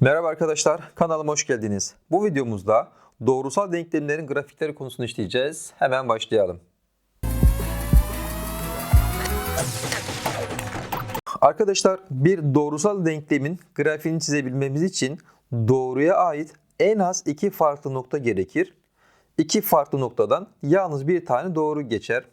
Merhaba arkadaşlar, kanalıma hoş geldiniz. Bu videomuzda doğrusal denklemlerin grafikleri konusunu işleyeceğiz. Hemen başlayalım. Arkadaşlar bir doğrusal denklemin grafiğini çizebilmemiz için doğruya ait en az iki farklı nokta gerekir. İki farklı noktadan yalnız bir tane doğru geçer.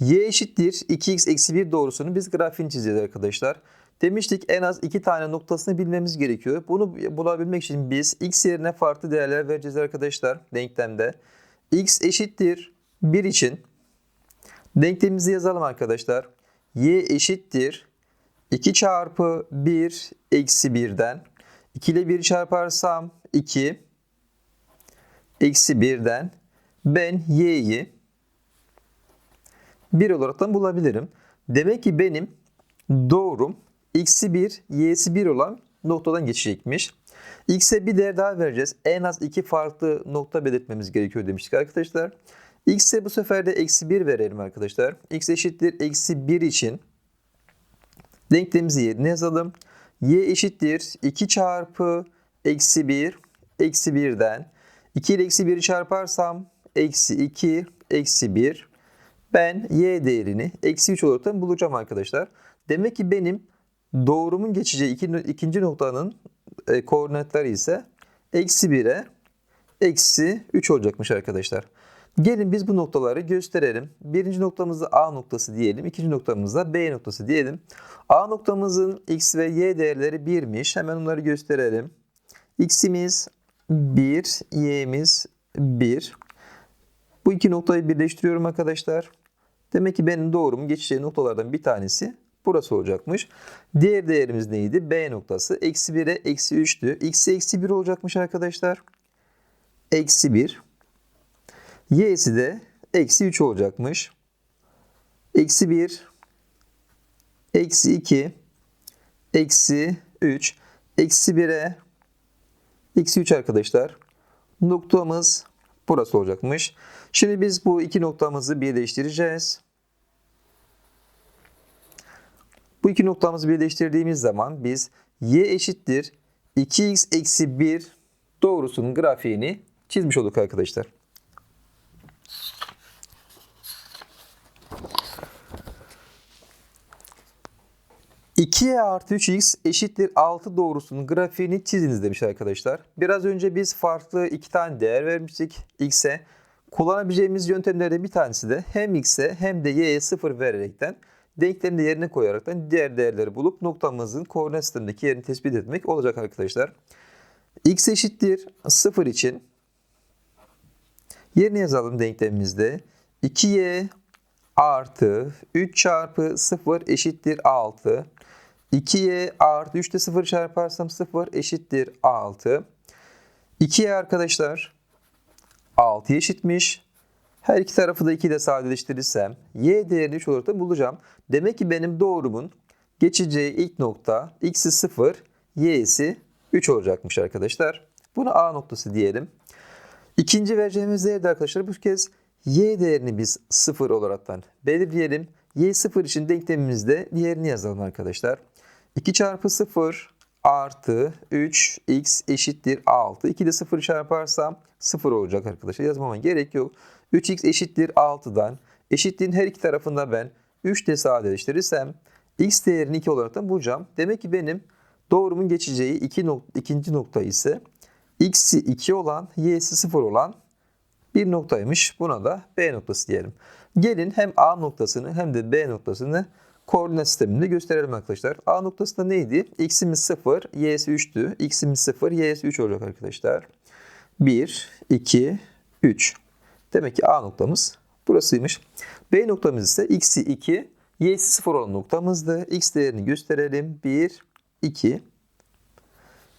Y eşittir 2x eksi 1 doğrusunu biz grafiğini çizeceğiz arkadaşlar. Demiştik en az iki tane noktasını bilmemiz gerekiyor. Bunu bulabilmek için biz x yerine farklı değerler vereceğiz arkadaşlar denklemde. x eşittir 1 için denklemimizi yazalım arkadaşlar. y eşittir 2 çarpı 1 eksi 1'den 2 ile 1 çarparsam 2 eksi 1'den ben y'yi 1 olaraktan bulabilirim. Demek ki benim doğrum x'i 1, y'si 1 olan noktadan geçecekmiş. x'e bir değer daha vereceğiz. En az iki farklı nokta belirtmemiz gerekiyor demiştik arkadaşlar. x'e bu sefer de eksi 1 verelim arkadaşlar. x eşittir eksi 1 için denklemimizi yerine yazalım. y eşittir 2 çarpı eksi 1 eksi 1'den 2 ile eksi 1'i çarparsam eksi 2 eksi 1 ben y değerini eksi 3 olarak bulacağım arkadaşlar. Demek ki benim doğrumun geçeceği iki, ikinci noktanın e, koordinatları ise eksi 1'e eksi 3 olacakmış arkadaşlar. Gelin biz bu noktaları gösterelim. Birinci noktamızı A noktası diyelim. ikinci noktamızda B noktası diyelim. A noktamızın x ve y değerleri 1'miş. Hemen onları gösterelim. x'imiz 1, y'miz 1. Bu iki noktayı birleştiriyorum arkadaşlar. Demek ki benim doğrumun geçeceği noktalardan bir tanesi burası olacakmış. Diğer değerimiz neydi? B noktası. Eksi 1'e eksi 3'tü. X'i eksi 1 olacakmış arkadaşlar. Eksi 1. Y'si de eksi 3 olacakmış. Eksi 1. Eksi 2. Eksi 3. Eksi 1'e eksi 3 arkadaşlar. Noktamız burası olacakmış. Şimdi biz bu iki noktamızı birleştireceğiz. Bu iki noktamızı birleştirdiğimiz zaman biz y eşittir 2x eksi 1 doğrusunun grafiğini çizmiş olduk arkadaşlar. y artı 3x eşittir 6 doğrusunun grafiğini çiziniz demiş arkadaşlar. Biraz önce biz farklı iki tane değer vermiştik x'e. Kullanabileceğimiz yöntemlerden bir tanesi de hem x'e hem de y'ye 0 vererekten denklemini yerine koyaraktan diğer değerleri bulup noktamızın koordinat sistemindeki yerini tespit etmek olacak arkadaşlar. x eşittir 0 için yerine yazalım denklemimizde. 2y artı 3 çarpı 0 eşittir 6. 2y artı 3 de 0 çarparsam 0 eşittir 6. 2y arkadaşlar 6 eşitmiş. Her iki tarafı da 2 ile sadeleştirirsem y değerini 3 olarak bulacağım. Demek ki benim doğrumun geçeceği ilk nokta x'i 0, y'si 3 olacakmış arkadaşlar. Bunu A noktası diyelim. İkinci vereceğimiz değer de arkadaşlar bu kez y değerini biz 0 olaraktan belirleyelim. y 0 için denklemimizde diğerini yazalım arkadaşlar. 2 çarpı 0 artı 3x eşittir 6. 2 de 0 çarparsam 0 olacak arkadaşlar. Yazmama gerek yok. 3x eşittir 6'dan eşitliğin her iki tarafında ben 3 de sadeleştirirsem x değerini 2 olarak da bulacağım. Demek ki benim doğrumun geçeceği iki nok ikinci nokta ise x'i 2 olan y'si 0 olan bir noktaymış. Buna da B noktası diyelim. Gelin hem A noktasını hem de B noktasını koordinat sisteminde gösterelim arkadaşlar. A noktasında neydi? X'imiz 0, Y'si 3'tü. X'imiz 0, Y'si 3 olacak arkadaşlar. 1, 2, 3. Demek ki A noktamız burasıymış. B noktamız ise X'i 2, Y'si 0 olan noktamızdı. X değerini gösterelim. 1, 2,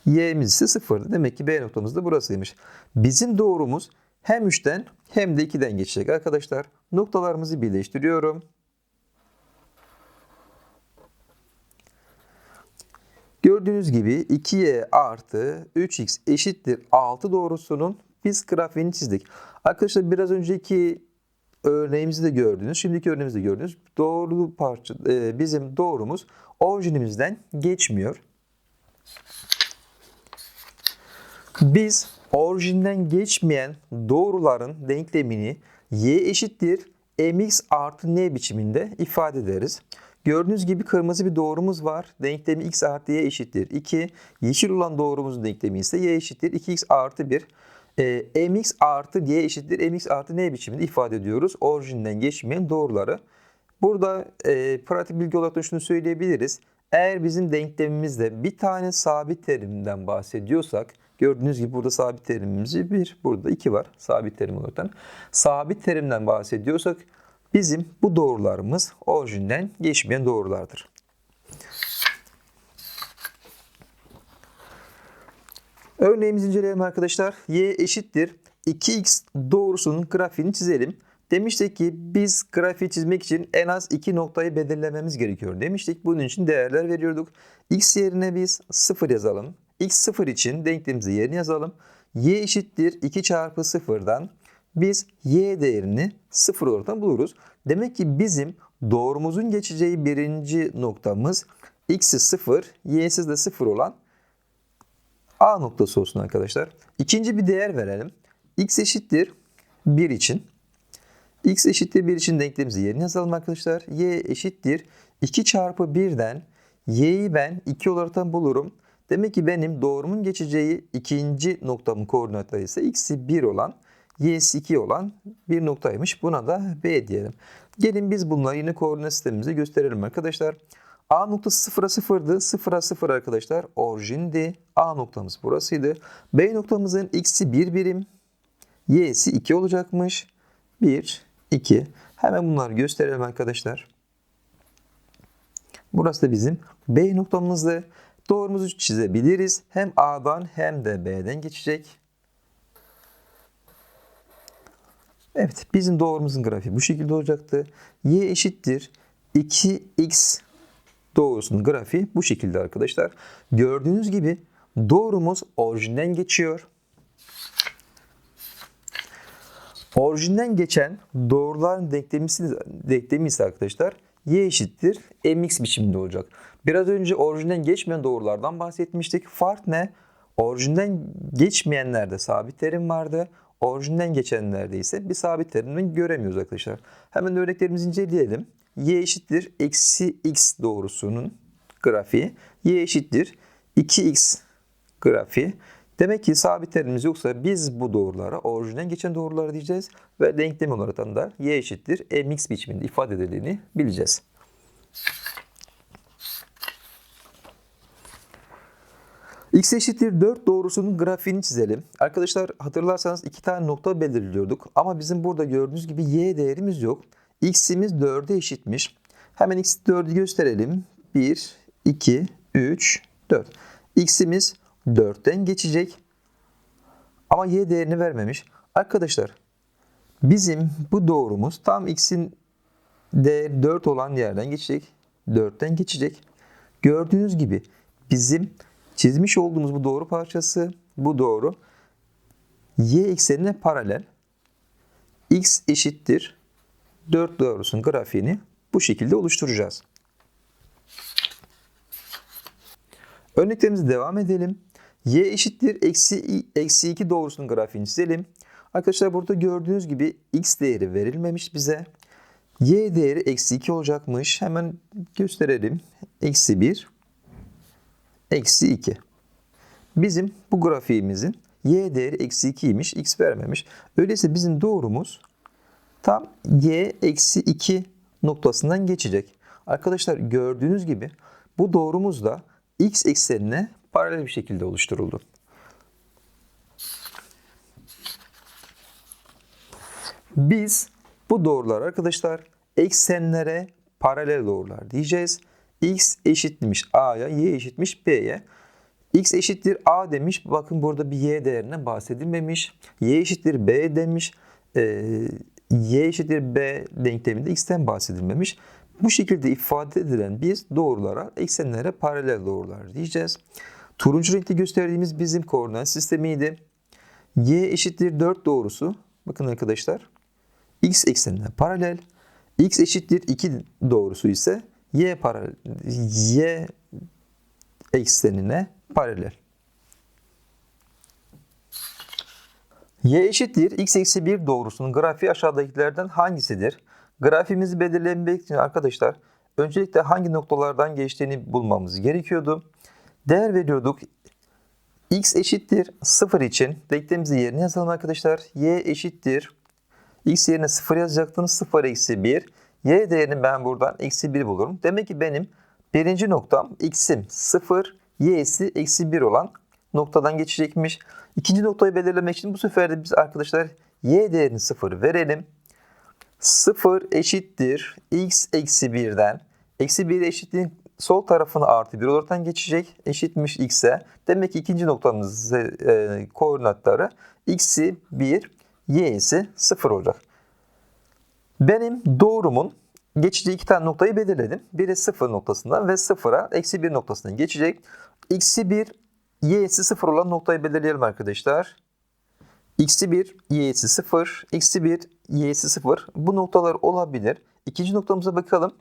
Y'miz ise 0'dı. Demek ki B noktamız da burasıymış. Bizim doğrumuz hem 3'ten hem de 2'den geçecek arkadaşlar. Noktalarımızı birleştiriyorum. Gördüğünüz gibi 2y artı 3x eşittir 6 doğrusunun biz grafiğini çizdik. Arkadaşlar biraz önceki örneğimizi de gördünüz. Şimdiki örneğimizi de gördünüz. Doğru parça e, bizim doğrumuz orijinimizden geçmiyor. Biz orijinden geçmeyen doğruların denklemini y eşittir mx artı n biçiminde ifade ederiz. Gördüğünüz gibi kırmızı bir doğrumuz var. Denklemi x artı y eşittir 2. Yeşil olan doğrumuzun denklemi ise y eşittir 2x artı 1. E, mx artı y eşittir mx artı n biçiminde ifade ediyoruz. Orijinden geçmeyen doğruları. Burada e, pratik bilgi olarak da şunu söyleyebiliriz. Eğer bizim denklemimizde bir tane sabit terimden bahsediyorsak, gördüğünüz gibi burada sabit terimimiz bir, burada iki var sabit terim olarak. Sabit terimden bahsediyorsak bizim bu doğrularımız orijinden geçmeyen doğrulardır. Örneğimizi inceleyelim arkadaşlar. Y eşittir 2x doğrusunun grafiğini çizelim. Demiştik ki biz grafiği çizmek için en az iki noktayı belirlememiz gerekiyor demiştik. Bunun için değerler veriyorduk. X yerine biz 0 yazalım. X 0 için denklemimizi yerine yazalım. Y eşittir 2 çarpı 0'dan biz y değerini 0 olarak buluruz. Demek ki bizim doğrumuzun geçeceği birinci noktamız x'i 0, y'siz de 0 olan A noktası olsun arkadaşlar. İkinci bir değer verelim. x eşittir 1 için. x eşittir 1 için denklemimizi yerine yazalım arkadaşlar. y eşittir 2 çarpı 1'den y'yi ben 2 olarak bulurum. Demek ki benim doğrumun geçeceği ikinci noktamın koordinatları ise x'i 1 olan, y'si 2 olan bir noktaymış. Buna da b diyelim. Gelin biz bunları yine koordinat sistemimize gösterelim arkadaşlar. A noktası 0'a 0'dı. 0'a 0 arkadaşlar orijindi. A noktamız burasıydı. B noktamızın x'i 1 birim, y'si 2 olacakmış. 1, 2. Hemen bunları gösterelim arkadaşlar. Burası da bizim B noktamızdı. Doğrumuzu çizebiliriz. Hem A'dan hem de B'den geçecek. Evet bizim doğrumuzun grafiği bu şekilde olacaktı. Y eşittir 2x doğrusunun grafiği bu şekilde arkadaşlar. Gördüğünüz gibi doğrumuz orijinden geçiyor. Orijinden geçen doğruların denklemi, ise arkadaşlar y eşittir mx biçiminde olacak. Biraz önce orijinden geçmeyen doğrulardan bahsetmiştik. Fark ne? Orijinden geçmeyenlerde sabit terim vardı. Orijinden geçenlerde ise bir sabit terimini göremiyoruz arkadaşlar. Hemen örneklerimizi inceleyelim. y eşittir eksi x doğrusunun grafiği. y eşittir 2x grafiği. Demek ki sabit terimimiz yoksa biz bu doğrulara orijinden geçen doğruları diyeceğiz ve denklem olarak da y eşittir mx biçiminde ifade edildiğini bileceğiz. X eşittir 4 doğrusunun grafiğini çizelim. Arkadaşlar hatırlarsanız iki tane nokta belirliyorduk ama bizim burada gördüğünüz gibi y değerimiz yok. x'imiz 4'e eşitmiş. Hemen x 4'ü gösterelim. 1, 2, 3, 4. x'imiz 4'ten geçecek. Ama y değerini vermemiş. Arkadaşlar bizim bu doğrumuz tam x'in değeri 4 olan yerden geçecek. 4'ten geçecek. Gördüğünüz gibi bizim çizmiş olduğumuz bu doğru parçası bu doğru y eksenine paralel. x eşittir 4 doğrusunun grafiğini bu şekilde oluşturacağız. Örneklerimize devam edelim. y eşittir eksi, eksi 2 doğrusunun grafiğini çizelim. Arkadaşlar burada gördüğünüz gibi x değeri verilmemiş bize. y değeri eksi 2 olacakmış. Hemen gösterelim. Eksi 1, eksi 2. Bizim bu grafiğimizin y değeri eksi 2'ymiş, x vermemiş. Öyleyse bizim doğrumuz tam y eksi 2 noktasından geçecek. Arkadaşlar gördüğünüz gibi bu doğrumuz da x eksenine paralel bir şekilde oluşturuldu. Biz bu doğrular arkadaşlar eksenlere paralel doğrular diyeceğiz. X eşitmiş a'ya, y eşitmiş b'ye. x eşittir a demiş. Bakın burada bir y değerine bahsedilmemiş. y eşittir b demiş. Ee, y eşittir b denkleminde x'ten bahsedilmemiş. Bu şekilde ifade edilen biz doğrulara, eksenlere paralel doğrular diyeceğiz. Turuncu renkli gösterdiğimiz bizim koordinat sistemiydi. y eşittir 4 doğrusu. Bakın arkadaşlar. x eksenine paralel. x eşittir 2 doğrusu ise y paralel y eksenine paralel. y eşittir x eksi 1 doğrusunun grafiği aşağıdakilerden hangisidir? Grafiğimizi belirlemek için arkadaşlar öncelikle hangi noktalardan geçtiğini bulmamız gerekiyordu. Değer veriyorduk. x eşittir 0 için denklemimizi yerine yazalım arkadaşlar. y eşittir x yerine 0 yazacaktım. 0 eksi 1. y değerini ben buradan eksi 1 bulurum. Demek ki benim birinci noktam x'im 0, y'si eksi 1 olan noktadan geçecekmiş. İkinci noktayı belirlemek için bu sefer de biz arkadaşlar y değerini 0 verelim. 0 eşittir x eksi 1'den. Eksi 1 eşitliğin sol tarafını artı 1 olaraktan geçecek. Eşitmiş x'e. Demek ki ikinci noktamız e, koordinatları x'i 1, y'si 0 olacak. Benim doğrumun geçeceği iki tane noktayı belirledim. Biri 0 noktasından ve 0'a eksi 1 noktasından geçecek. x'i 1, y'si 0 olan noktayı belirleyelim arkadaşlar. x'i 1, y'si 0, x'i 1, y'si 0. Bu noktalar olabilir. İkinci noktamıza bakalım.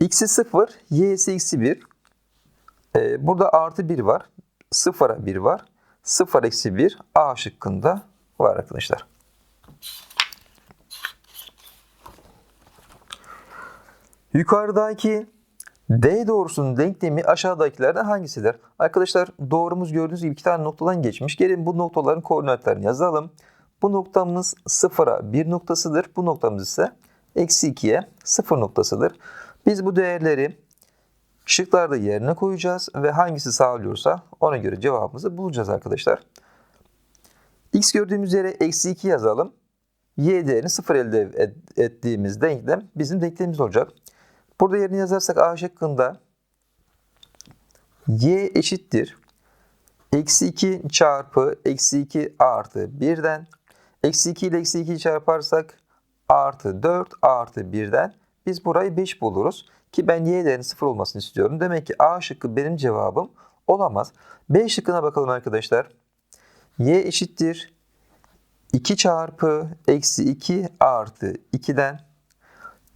x'i 0, y'si eksi 1. Ee, burada artı 1 var. 0'a 1 var. 0 eksi 1 A şıkkında var arkadaşlar. Yukarıdaki D doğrusunun denklemi aşağıdakilerden hangisidir? Arkadaşlar doğrumuz gördüğünüz gibi iki tane noktadan geçmiş. Gelin bu noktaların koordinatlarını yazalım. Bu noktamız 0'a 1 noktasıdır. Bu noktamız ise eksi 2'ye 0 noktasıdır. Biz bu değerleri şıklarda yerine koyacağız ve hangisi sağlıyorsa ona göre cevabımızı bulacağız arkadaşlar. X gördüğümüz yere eksi 2 yazalım. Y değerini 0 elde ettiğimiz denklem bizim denklemimiz olacak. Burada yerini yazarsak A şıkkında y eşittir. Eksi 2 çarpı eksi 2 artı 1'den. Eksi 2 ile eksi 2'yi çarparsak artı 4 artı 1'den. Biz burayı 5 buluruz. Ki ben y değerinin 0 olmasını istiyorum. Demek ki A şıkkı benim cevabım olamaz. B şıkkına bakalım arkadaşlar. y eşittir. 2 çarpı eksi 2 artı 2'den.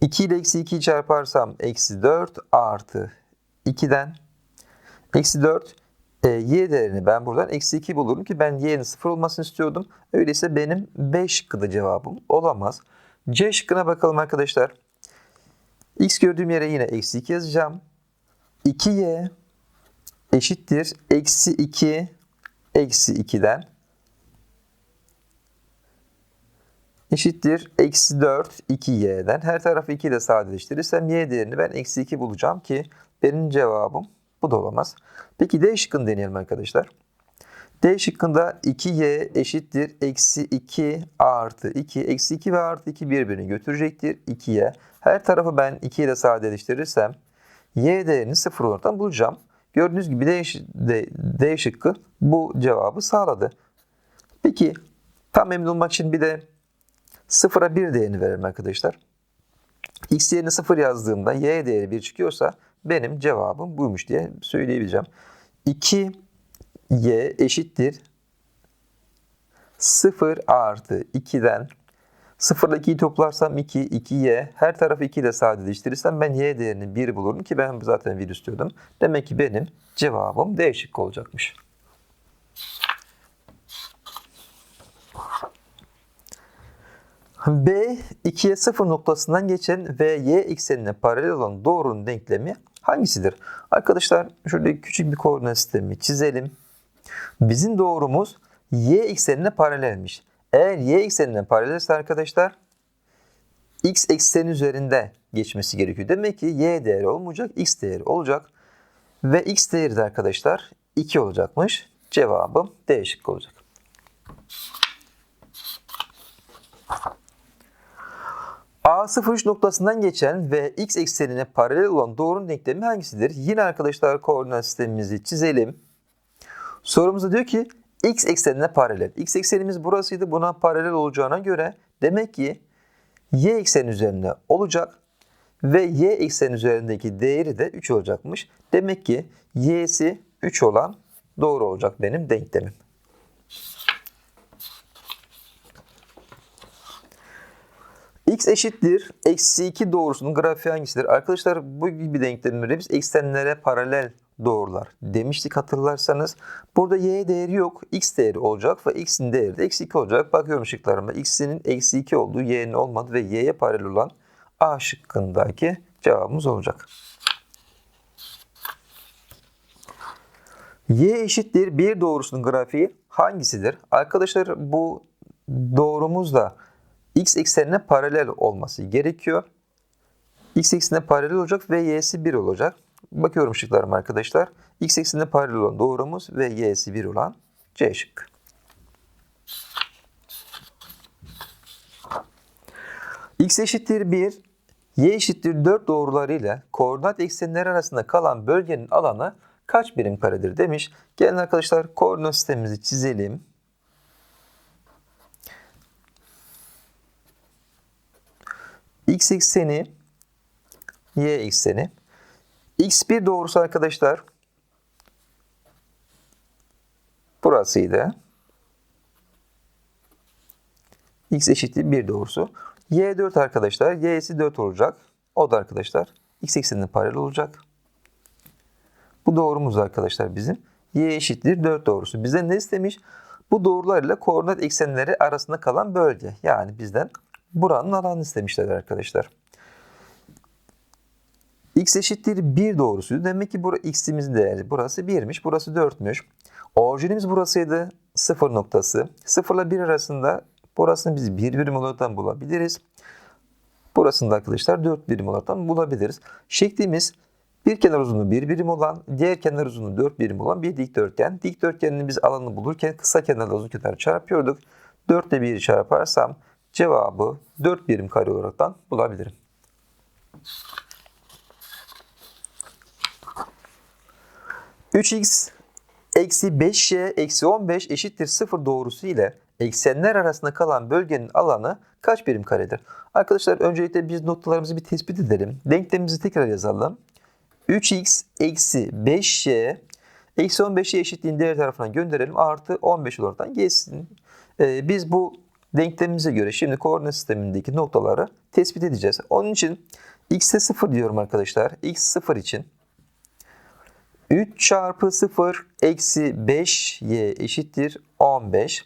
2 ile eksi 2'yi çarparsam eksi 4 artı 2'den. Eksi 4 e, y değerini ben buradan eksi 2 bulurum ki ben y'nin 0 olmasını istiyordum. Öyleyse benim B şıkkı cevabım olamaz. C şıkkına bakalım arkadaşlar. X gördüğüm yere yine eksi 2 yazacağım. 2y eşittir eksi 2 eksi 2'den eşittir eksi 4 2y'den. Her tarafı 2 ile sadeleştirirsem y değerini ben eksi 2 bulacağım ki benim cevabım bu da olamaz. Peki D şıkkını deneyelim arkadaşlar. D şıkkında 2y eşittir eksi 2 artı 2. Eksi 2 ve artı 2 birbirini götürecektir. 2y. Her tarafı ben 2 ile sadeleştirirsem y değerini 0 olarak bulacağım. Gördüğünüz gibi D, D, D şıkkı bu cevabı sağladı. Peki tam emin olmak için bir de 0'a 1 değerini verelim arkadaşlar. X yerine 0 yazdığımda y değeri 1 çıkıyorsa benim cevabım buymuş diye söyleyebileceğim. 2 y eşittir 0 artı 2'den 0 ile 2'yi toplarsam 2, 2y her tarafı 2 ile sadeleştirirsem ben y değerini 1 bulurum ki ben zaten 1 istiyordum. Demek ki benim cevabım D şıkkı olacakmış. B 2'ye 0 noktasından geçen ve y eksenine paralel olan doğrunun denklemi hangisidir? Arkadaşlar şöyle küçük bir koordinat sistemi çizelim. Bizim doğrumuz y eksenine paralelmiş. Eğer y eksenine paralelse arkadaşlar x eksen üzerinde geçmesi gerekiyor. Demek ki y değeri olmayacak, x değeri olacak. Ve x değeri de arkadaşlar 2 olacakmış. Cevabım D şıkkı olacak. A03 noktasından geçen ve x eksenine paralel olan doğrunun denklemi hangisidir? Yine arkadaşlar koordinat sistemimizi çizelim. Sorumuzda diyor ki x eksenine paralel. X eksenimiz burasıydı. Buna paralel olacağına göre demek ki y eksen üzerinde olacak ve y eksen üzerindeki değeri de 3 olacakmış. Demek ki y'si 3 olan doğru olacak benim denklemim. X eşittir eksi 2 doğrusunun grafiği hangisidir? Arkadaşlar bu gibi denklemleri biz eksenlere paralel doğrular demiştik hatırlarsanız. Burada y değeri yok. x değeri olacak ve x'in değeri de eksi 2 olacak. Bakıyorum şıklarıma. x'in eksi 2 olduğu y'nin olmadı ve y'ye paralel olan a şıkkındaki cevabımız olacak. y eşittir 1 doğrusunun grafiği hangisidir? Arkadaşlar bu doğrumuz da x eksenine paralel olması gerekiyor. x eksenine paralel olacak ve y'si 1 olacak. Bakıyorum şıklarıma arkadaşlar. X eksenine paralel olan doğrumuz ve y'si 1 olan C şıkkı. X eşittir 1, Y eşittir 4 doğrularıyla koordinat eksenleri arasında kalan bölgenin alanı kaç birim karedir demiş. Gelin arkadaşlar koordinat sistemimizi çizelim. X ekseni, Y ekseni. X1 doğrusu arkadaşlar burasıydı. X eşittir 1 doğrusu. Y4 arkadaşlar. Y'si 4 olacak. O da arkadaşlar X eksenine paralel olacak. Bu doğrumuz arkadaşlar bizim. Y eşittir 4 doğrusu. Bize ne istemiş? Bu doğrularla koordinat eksenleri arasında kalan bölge. Yani bizden buranın alanını istemişler arkadaşlar. X eşittir 1 doğrusuydu. Demek ki bura x'imizin değeri burası 1'miş. Burası 4'müş. Orijinimiz burasıydı. 0 noktası. 0 ile 1 arasında burasını biz 1 birim olaraktan bulabiliriz. Burasını da arkadaşlar 4 birim olaraktan bulabiliriz. Şeklimiz bir kenar uzunluğu 1 birim olan, diğer kenar uzunluğu 4 birim olan bir dikdörtgen. Dikdörtgenin biz alanını bulurken kısa kenarla uzun kenar çarpıyorduk. 4 ile 1'i çarparsam cevabı 4 birim kare olaraktan bulabilirim. 3x eksi 5y eksi 15 eşittir 0 doğrusu ile eksenler arasında kalan bölgenin alanı kaç birim karedir? Arkadaşlar öncelikle biz noktalarımızı bir tespit edelim. Denklemimizi tekrar yazalım. 3x eksi 5y eksi 15'i eşitliğin diğer tarafına gönderelim. Artı 15 olaraktan gelsin. Ee, biz bu denklemimize göre şimdi koordinat sistemindeki noktaları tespit edeceğiz. Onun için x'e 0 diyorum arkadaşlar. x 0 için 3 çarpı 0 eksi 5y eşittir 15.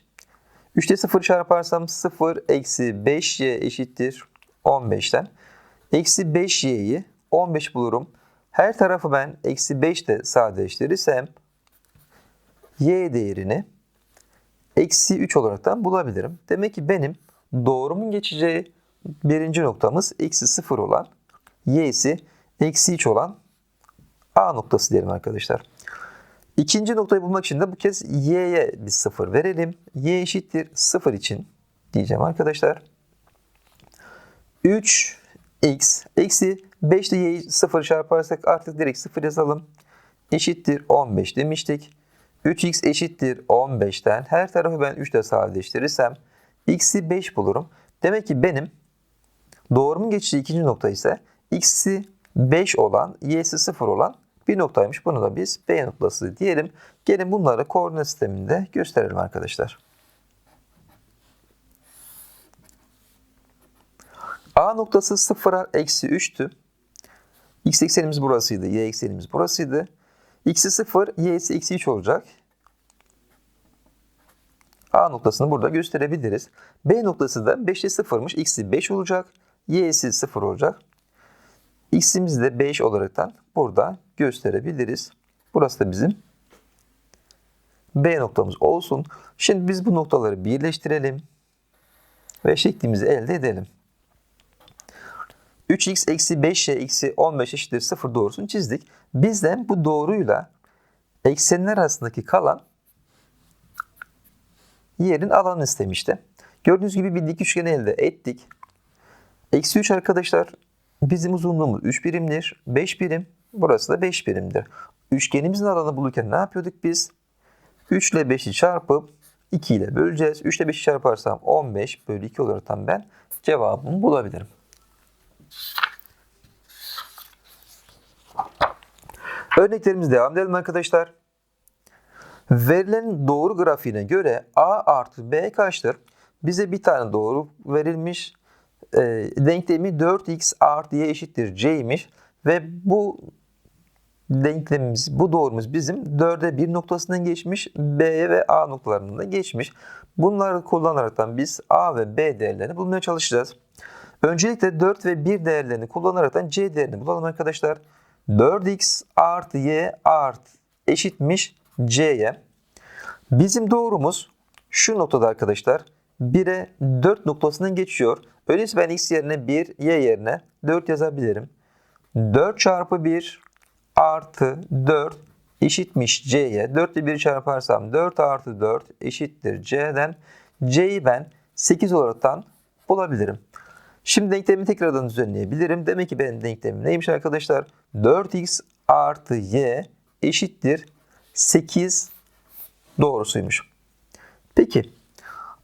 3'te 0 çarparsam 0 eksi 5y eşittir 15'ten. Eksi 5y'yi 15 bulurum. Her tarafı ben eksi 5 ile sadeleştirirsem y değerini eksi 3 olaraktan bulabilirim. Demek ki benim doğrumun geçeceği birinci noktamız eksi 0 olan y'si eksi 3 olan A noktası diyelim arkadaşlar. İkinci noktayı bulmak için de bu kez y'ye bir sıfır verelim. y eşittir sıfır için diyeceğim arkadaşlar. 3x eksi 5 ile y'yi sıfır çarparsak artık direkt sıfır yazalım. Eşittir 15 demiştik. 3x eşittir 15'ten her tarafı ben 3 ile sadeleştirirsem x'i 5 bulurum. Demek ki benim doğrumun geçtiği ikinci nokta ise x'i 5 olan, y'si 0 olan bir noktaymış. Bunu da biz B noktası diyelim. Gelin bunları koordinat sisteminde gösterelim arkadaşlar. A noktası 0'a eksi 3'tü. X eksenimiz burasıydı. Y eksenimiz burasıydı. X'i 0, Y'si eksi 3 olacak. A noktasını burada gösterebiliriz. B noktası da 5'te 0'mış. X'i 5 olacak. Y'si 0 olacak. X'imizi de 5 olaraktan burada gösterebiliriz. Burası da bizim B noktamız olsun. Şimdi biz bu noktaları birleştirelim ve şeklimizi elde edelim. 3x eksi 5y eksi 15 eşittir 0 doğrusunu çizdik. Bizden bu doğruyla eksenler arasındaki kalan yerin alanı istemişti. Gördüğünüz gibi bir dik üçgen elde ettik. Eksi 3 arkadaşlar bizim uzunluğumuz 3 birimdir. 5 birim. Burası da 5 birimdir. Üçgenimizin alanı bulurken ne yapıyorduk biz? 3 ile 5'i çarpıp 2 ile böleceğiz. 3 ile 5'i çarparsam 15 bölü 2 olarak ben cevabımı bulabilirim. Örneklerimiz devam edelim arkadaşlar. Verilen doğru grafiğine göre A artı B kaçtır? Bize bir tane doğru verilmiş. e, denklemi 4x artı y eşittir c'ymiş ve bu denklemimiz, bu doğrumuz bizim 4'e 1 noktasından geçmiş, B'ye ve A noktalarından da geçmiş. Bunları kullanaraktan biz A ve B değerlerini bulmaya çalışacağız. Öncelikle 4 ve 1 değerlerini kullanaraktan C değerini bulalım arkadaşlar. 4x artı y artı eşitmiş c'ye. Bizim doğrumuz şu noktada arkadaşlar 1'e 4 noktasından geçiyor. Öyleyse ben x yerine 1, y yerine 4 yazabilirim. 4 çarpı 1 artı 4 eşitmiş c'ye. 4 ile 1 çarparsam 4 artı 4 eşittir c'den. c'yi ben 8 olaraktan bulabilirim. Şimdi denklemi tekrardan düzenleyebilirim. Demek ki benim denklemim neymiş arkadaşlar? 4x artı y eşittir 8 doğrusuymuş. Peki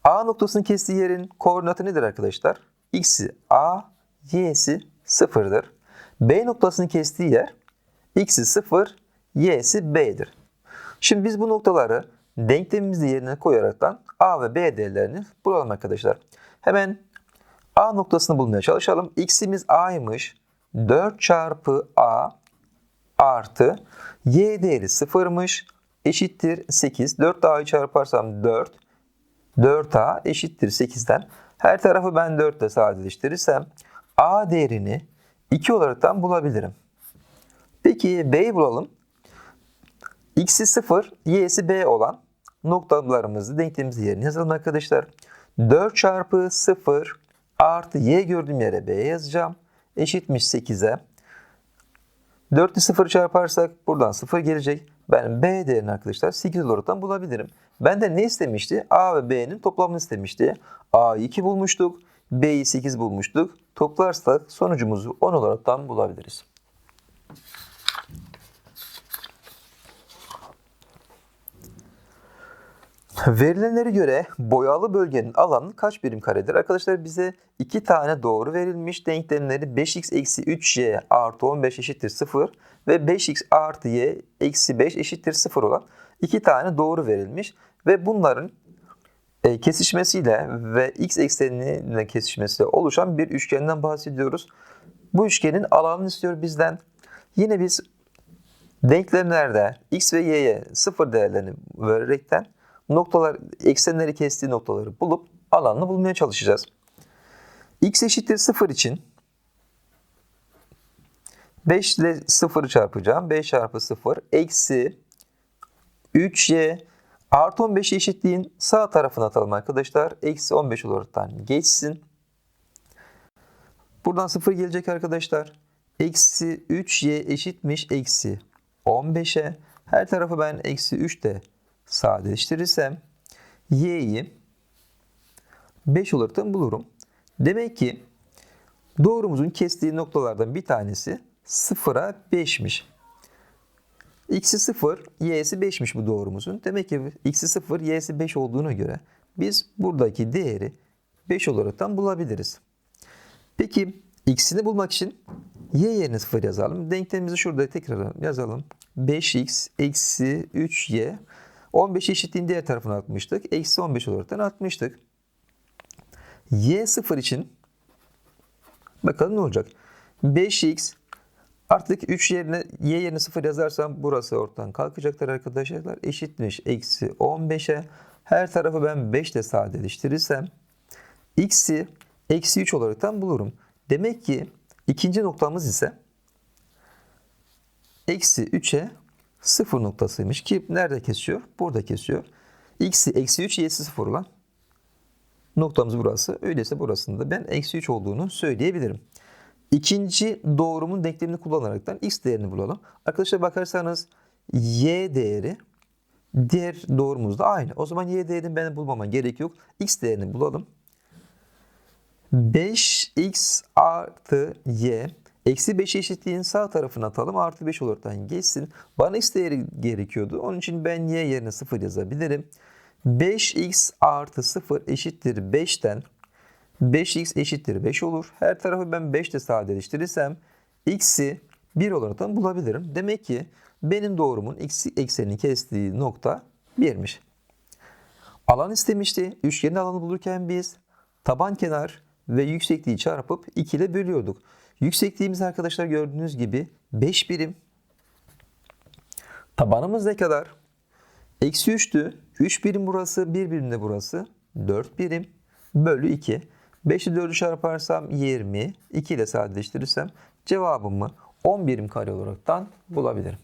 A noktasının kestiği yerin koordinatı nedir arkadaşlar? X'i A, Y'si 0'dır. B noktasını kestiği yer X'i 0, Y'si B'dir. Şimdi biz bu noktaları denklemimizi yerine koyaraktan A ve B değerlerini bulalım arkadaşlar. Hemen A noktasını bulmaya çalışalım. X'imiz A'ymış. 4 çarpı A artı Y değeri 0'mış. Eşittir 8. 4 A'yı çarparsam 4. 4A eşittir 8'den. Her tarafı ben 4 ile sadeleştirirsem A değerini 2 olaraktan bulabilirim. Peki B'yi bulalım. X'i 0, Y'si B olan noktalarımızı denklemimizi yerine yazalım arkadaşlar. 4 çarpı 0 artı Y gördüğüm yere B yazacağım. Eşitmiş 8'e. 4 ile 0 çarparsak buradan 0 gelecek. Ben B değerini arkadaşlar 8 olaraktan bulabilirim. Benden ne istemişti? A ve B'nin toplamını istemişti. A'yı 2 bulmuştuk. B'yi 8 bulmuştuk. Toplarsak sonucumuzu 10 olaraktan bulabiliriz. Verilenlere göre boyalı bölgenin alanı kaç birim karedir? Arkadaşlar bize iki tane doğru verilmiş. Denklemleri 5x eksi 3y artı 15 eşittir 0 ve 5x artı y eksi 5 eşittir 0 olan iki tane doğru verilmiş. Ve bunların e, kesişmesiyle ve x ekseninin kesişmesiyle oluşan bir üçgenden bahsediyoruz. Bu üçgenin alanını istiyor bizden. Yine biz denklemlerde x ve y'ye sıfır değerlerini vererekten noktalar, eksenleri kestiği noktaları bulup alanını bulmaya çalışacağız. x eşittir 0 için 5 ile 0'ı çarpacağım. 5 çarpı 0 eksi 3y artı 15 eşitliğin sağ tarafına atalım arkadaşlar. Eksi 15 olaraktan geçsin. Buradan 0 gelecek arkadaşlar. Eksi 3y eşitmiş eksi 15'e. Her tarafı ben eksi 3 de sadeleştirirsem y'yi 5 olarak bulurum. Demek ki doğrumuzun kestiği noktalardan bir tanesi 0'a 5'miş. x'i 0, y'si 5'miş bu doğrumuzun. Demek ki x'i 0, y'si 5 olduğuna göre biz buradaki değeri 5 olaraktan bulabiliriz. Peki x'ini bulmak için y yerine 0 yazalım. Denklemimizi şurada tekrar yazalım. 5x eksi 3y 15 eşitliğin diğer tarafına atmıştık. Eksi 15 olaraktan atmıştık. Y 0 için bakalım ne olacak? 5x artık 3 yerine y yerine 0 yazarsam burası ortadan kalkacaktır arkadaşlar. Eşitmiş eksi 15'e. Her tarafı ben 5 ile sadeleştirirsem x'i eksi 3 olaraktan bulurum. Demek ki ikinci noktamız ise eksi 3'e 0 noktasıymış ki nerede kesiyor? Burada kesiyor. X'i eksi 3, y'si 0 olan noktamız burası. Öyleyse burasında ben eksi 3 olduğunu söyleyebilirim. İkinci doğrumun denklemini kullanaraktan x değerini bulalım. Arkadaşlar bakarsanız y değeri diğer doğrumuzda aynı. O zaman y değerini ben bulmama gerek yok. x değerini bulalım. 5x artı y Eksi 5 eşitliğin sağ tarafına atalım. Artı 5 olaraktan geçsin. Bana x değeri gerekiyordu. Onun için ben y yerine 0 yazabilirim. 5x artı 0 eşittir 5'ten 5x eşittir 5 olur. Her tarafı ben 5 ile sadeleştirirsem x'i 1 olaraktan bulabilirim. Demek ki benim doğrumun x eksenini kestiği nokta 1'miş. Alan istemişti. Üçgenin alanı bulurken biz taban kenar ve yüksekliği çarpıp 2 ile bölüyorduk. Yüksekliğimiz arkadaşlar gördüğünüz gibi 5 birim. Tabanımız ne kadar? Eksi 3'tü. 3 birim burası, 1 birim de burası. 4 birim bölü 2. 5'i 4'ü çarparsam 20. 2 ile sadeleştirirsem cevabımı 10 birim kare olaraktan bulabilirim.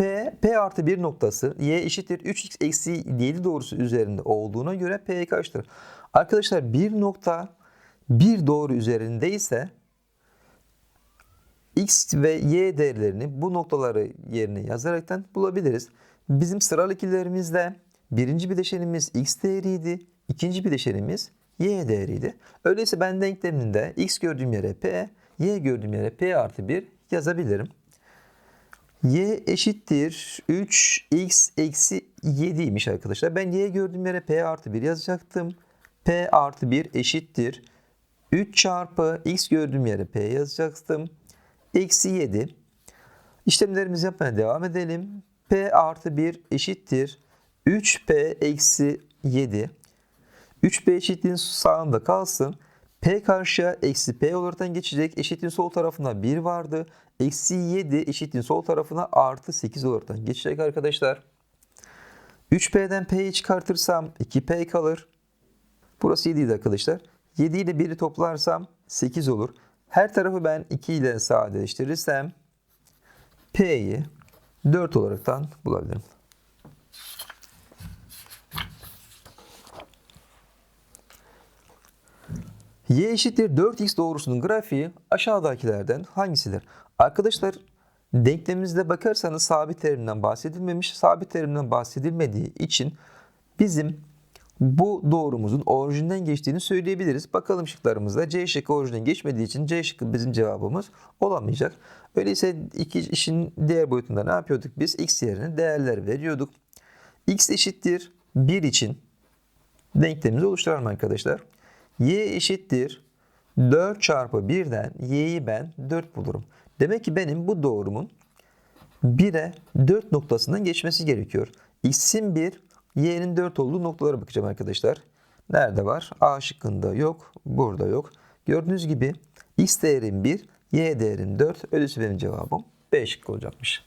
P, P artı 1 noktası y eşittir 3x eksi 7 doğrusu üzerinde olduğuna göre P kaçtır? Arkadaşlar bir nokta bir doğru üzerindeyse x ve y değerlerini bu noktaları yerine yazaraktan bulabiliriz. Bizim sıralı ikilerimizde birinci bileşenimiz x değeriydi, ikinci bileşenimiz y değeriydi. Öyleyse ben denkleminde x gördüğüm yere p, y gördüğüm yere p artı 1 yazabilirim. Y eşittir 3x eksi 7'ymiş arkadaşlar. Ben y gördüğüm yere p artı 1 yazacaktım. p artı 1 eşittir 3 çarpı x gördüğüm yere p yazacaktım. Eksi 7. İşlemlerimizi yapmaya devam edelim. P artı 1 eşittir. 3P eksi 7. 3P eşitliğin sağında kalsın. P karşıya eksi P olaraktan geçecek. Eşitliğin sol tarafına 1 vardı. Eksi 7 eşitliğin sol tarafına artı 8 olaraktan geçecek arkadaşlar. 3P'den P'yi çıkartırsam 2P kalır. Burası 7 idi arkadaşlar. 7 ile 1'i toplarsam 8 olur. Her tarafı ben 2 ile sadeleştirirsem P'yi 4 olaraktan bulabilirim. Y eşittir 4x doğrusunun grafiği aşağıdakilerden hangisidir? Arkadaşlar denklemimizde bakarsanız sabit terimden bahsedilmemiş. Sabit terimden bahsedilmediği için bizim bu doğrumuzun orijinden geçtiğini söyleyebiliriz. Bakalım şıklarımızda C şıkkı orijinden geçmediği için C şıkkı bizim cevabımız olamayacak. Öyleyse iki işin diğer boyutunda ne yapıyorduk biz? X yerine değerler veriyorduk. X eşittir 1 için denklemimizi oluşturalım arkadaşlar. Y eşittir 4 çarpı 1'den y'yi ben 4 bulurum. Demek ki benim bu doğrumun 1'e 4 noktasından geçmesi gerekiyor. X'in 1, y'nin 4 olduğu noktalara bakacağım arkadaşlar. Nerede var? A şıkkında yok, burada yok. Gördüğünüz gibi x değerim 1, y değerim 4. Öyleyse benim cevabım B şıkkı olacakmış.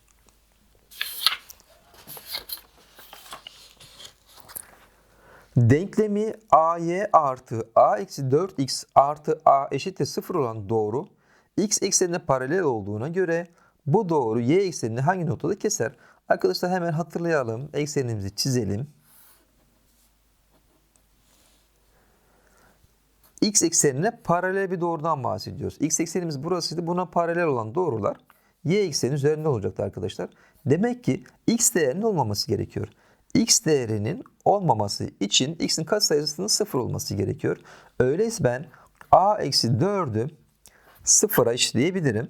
Denklemi ay artı a eksi 4x artı a eşittir 0 olan doğru x eksenine paralel olduğuna göre bu doğru y eksenini hangi noktada keser? Arkadaşlar hemen hatırlayalım. Eksenimizi çizelim. X eksenine paralel bir doğrudan bahsediyoruz. X eksenimiz burasıydı. Buna paralel olan doğrular Y ekseni üzerinde olacaktı arkadaşlar. Demek ki X değerinin olmaması gerekiyor. X değerinin olmaması için X'in katsayısının sıfır olması gerekiyor. Öyleyse ben A eksi 4'ü sıfıra eşitleyebilirim.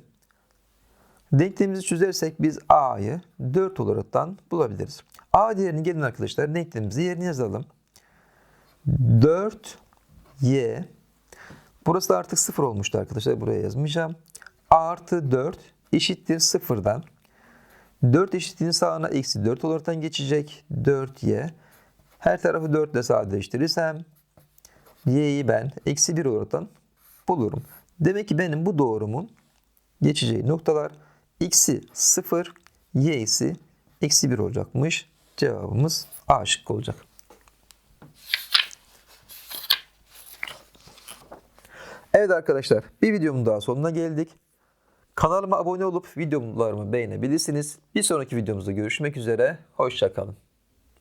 Denklemimizi çözersek biz A'yı 4 olaraktan bulabiliriz. A değerini gelin arkadaşlar denklemimizi yerine yazalım. 4Y Burası da artık 0 olmuştu arkadaşlar. Buraya yazmayacağım. A artı 4 eşittir 0'dan. 4 eşitliğinin sağına eksi 4 olaraktan geçecek. 4y. Her tarafı 4 ile sadeleştirirsem y'yi ben eksi 1 olaraktan bulurum. Demek ki benim bu doğrumun geçeceği noktalar x'i 0, y'si eksi 1 olacakmış. Cevabımız A şıkkı olacak. Evet arkadaşlar bir videomun daha sonuna geldik. Kanalıma abone olup videolarımı beğenebilirsiniz. Bir sonraki videomuzda görüşmek üzere. Hoşçakalın.